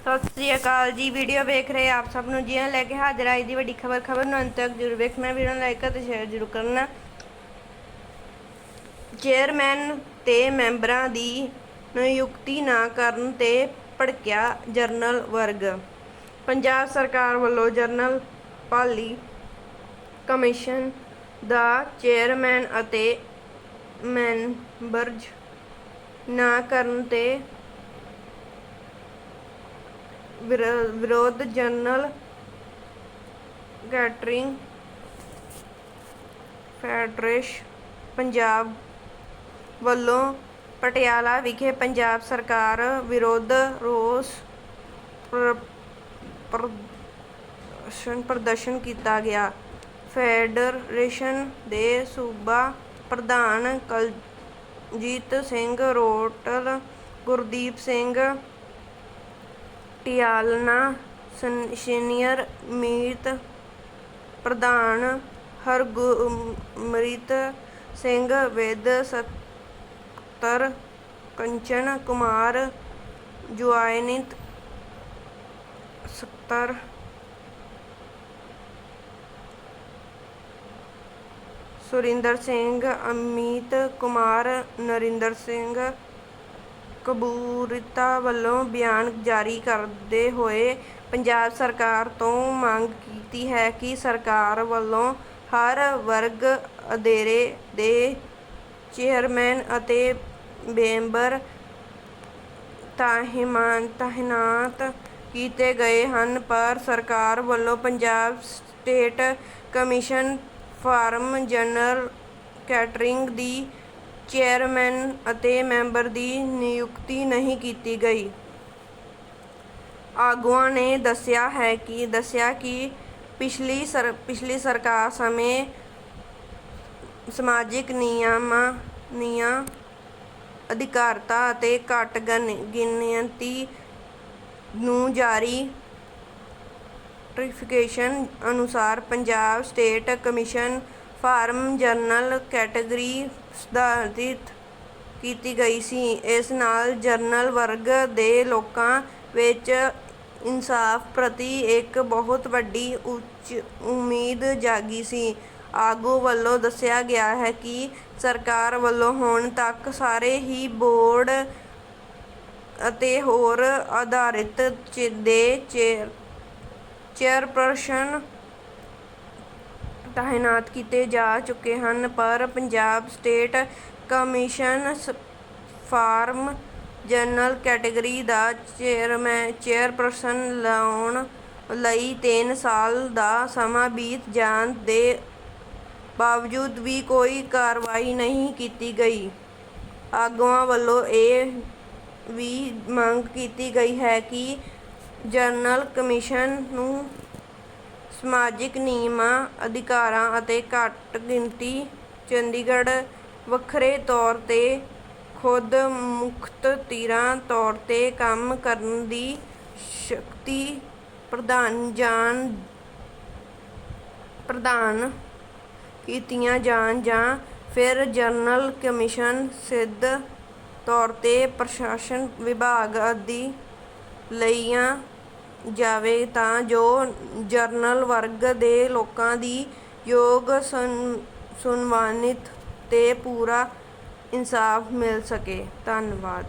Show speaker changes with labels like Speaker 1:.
Speaker 1: ਸਤਿ ਸ੍ਰੀ ਅਕਾਲ ਜੀ ਵੀਡੀਓ ਵੇਖ ਰਹੇ ਆਪ ਸਭ ਨੂੰ। ਜੀ ਲੈ ਕੇ ਹਾਜ਼ਰ ਆਈ ਦੀ ਵੱਡੀ ਖਬਰ। ਖਬਰ ਨੂੰ ਅੰਤ ਤੱਕ ਜਰੂਰ ਵੇਖਣਾ ਵੀਡੀਓ ਨੂੰ ਲਾਈਕ ਅਤੇ ਸ਼ੇਅਰ ਜਰੂਰ ਕਰਨਾ। ਚੇਅਰਮੈਨ ਤੇ ਮੈਂਬਰਾਂ ਦੀ ਨਿਯੁਕਤੀ ਨਾ ਕਰਨ ਤੇ ਭੜਕਿਆ ਜਰਨਲ ਵਰਗ। ਪੰਜਾਬ ਸਰਕਾਰ ਵੱਲੋਂ ਜਰਨਲ ਪਾਲੀ ਕਮਿਸ਼ਨ ਦਾ ਚੇਅਰਮੈਨ ਅਤੇ ਮੈਂਬਰਜ ਨਾ ਕਰਨ ਤੇ ਵਿਰੋਧ ਜਨਰਲ ਕੈਟਰਿੰਗ ਫੈਡਰੇਸ਼ਨ ਪੰਜਾਬ ਵੱਲੋਂ ਪਟਿਆਲਾ ਵਿਖੇ ਪੰਜਾਬ ਸਰਕਾਰ ਵਿਰੁੱਧ ਰੋਸ ਪ੍ਰਦਰਸ਼ਨ ਪ੍ਰਦਰਸ਼ਨ ਕੀਤਾ ਗਿਆ। ਫੈਡਰੇਸ਼ਨ ਦੇ ਸੂਬਾ ਪ੍ਰਧਾਨ ਕਲਜੀਤ ਸਿੰਘ, ਰੋਟਲ ਗੁਰਦੀਪ ਸਿੰਘ ਟਿਆਲਨਾ ਸੀਨੀਅਰ ਮੀਤ ਪ੍ਰਧਾਨ ਹਰਗੁਰਮੀਤ ਸਿੰਘ, ਵਿੱਦ ਸਕੱਤਰ ਕੰਚਨ ਕੁਮਾਰ ਜੁਆਇੰਟ ਸਕੱਤਰ ਸੁਰਿੰਦਰ ਸਿੰਘ, ਅਮਿਤ ਕੁਮਾਰ, ਨਰਿੰਦਰ ਸਿੰਘ ਕਬੂਰਤਾ ਵੱਲੋਂ ਬਿਆਨ ਜਾਰੀ ਕਰਦੇ ਹੋਏ ਪੰਜਾਬ ਸਰਕਾਰ ਤੋਂ ਮੰਗ ਕੀਤੀ ਹੈ ਕਿ ਸਰਕਾਰ ਵੱਲੋਂ ਹਰ ਵਰਗ ਅਦਾਰੇ ਦੇ ਚੇਅਰਮੈਨ ਅਤੇ ਮੈਂਬਰ ਤਾਹਿਮਾਨ ਤਾਇਨਾਤ ਕੀਤੇ ਗਏ ਹਨ, ਪਰ ਸਰਕਾਰ ਵੱਲੋਂ Punjab state commission for general catering ਦੀ ਚੇਅਰਮੈਨ ਅਤੇ ਮੈਂਬਰ ਦੀ ਨਿਯੁਕਤੀ ਨਹੀਂ ਕੀਤੀ ਗਈ। ਆਗੂਆਂ ਨੇ ਦੱਸਿਆ ਹੈ ਕਿ, ਦੱਸਿਆ ਕਿ ਪਿਛਲੀ ਸਰ, ਪਿਛਲੀ ਸਰਕਾਰ ਸਮੇਂ ਸਮਾਜਿਕ ਨਿਯਮਾਂ ਨਿਆਂ ਅਧਿਕਾਰਤਾ ਅਤੇ ਘੱਟ ਗਣ- ਗਿਣਤੀ ਨੂੰ ਜਾਰੀ ਨੋਟੀਫਿਕੇਸ਼ਨ ਅਨੁਸਾਰ Punjab state commission for general category ਸਥਾਪਿਤ ਕੀਤੀ ਗਈ ਸੀ। ਇਸ ਨਾਲ ਜਨਰਲ ਵਰਗ ਦੇ ਲੋਕਾਂ ਵਿੱਚ ਇਨਸਾਫ ਪ੍ਰਤੀ ਇੱਕ ਬਹੁਤ ਵੱਡੀ ਉੱਚ ਉਮੀਦ ਜਾਗੀ ਸੀ। ਆਗੂ ਵੱਲੋਂ ਦੱਸਿਆ ਗਿਆ ਹੈ ਕਿ ਸਰਕਾਰ ਵੱਲੋਂ ਹੁਣ ਤੱਕ ਸਾਰੇ ਹੀ ਬੋਰਡ ਅਤੇ ਹੋਰ ਆਧਾਰਿਤ ਚ- ਦੇ ਚੇਅਰ ਚੇਅਰਪਰਸਨ ਤਾਇਨਾਤ ਕੀਤੇ ਜਾ ਚੁੱਕੇ ਹਨ, ਪਰ ਪੰਜਾਬ ਸਟੇਟ ਕਮਿਸ਼ਨ ਸ- ਫਾਰਮ ਜਨਰਲ ਕੈਟਾਗਰੀ ਦਾ ਚੇਅਰਮੈ ਚੇਅਰਪਰਸਨ ਲਾਉਣ ਲਈ ਤਿੰਨ ਸਾਲ ਦਾ ਸਮਾਂ ਬੀਤ ਜਾਣ ਦੇ ਬਾਵਜੂਦ ਵੀ ਕੋਈ ਕਾਰਵਾਈ ਨਹੀਂ ਕੀਤੀ ਗਈ। ਆਗੂਆਂ ਵੱਲੋਂ ਇਹ ਵੀ ਮੰਗ ਕੀਤੀ ਗਈ ਹੈ ਕਿ ਜਨਰਲ ਕਮਿਸ਼ਨ ਨੂੰ ਸਮਾਜਿਕ ਨਿਯਮਾਂ, ਅਧਿਕਾਰਾਂ ਅਤੇ ਘੱਟ ਗਿਣਤੀ ਚੰਡੀਗੜ੍ਹ ਵੱਖਰੇ ਤੌਰ ਤੇ ਖੁਦ ਮੁਖਤਤੀਰਾ ਤੌਰ ਤੇ ਕੰਮ ਕਰਨ ਦੀ ਸ਼ਕਤੀ ਪ੍ਰਦਾਨ ਜਾਣ, ਪ੍ਰਦਾਨ ਕੀਤੀਆਂ ਜਾਣ ਜਾਂ ਫਿਰ ਜਨਰਲ ਕਮਿਸ਼ਨ ਸਿੱਧ ਤੌਰ ਤੇ ਪ੍ਰਸ਼ਾਸਨ ਵਿਭਾਗ ਆਦਿ ਲਈਆਂ ਜਾਵੇ ਤਾਂ ਜੋ ਜਨਰਲ ਵਰਗ ਦੇ ਲੋਕਾਂ ਦੀ ਯੋਗ ਸੁਨ- ਸੁਣਵਾਨਿਤ ਤੇ ਪੂਰਾ ਇਨਸਾਫ ਮਿਲ ਸਕੇ। ਧੰਨਵਾਦ।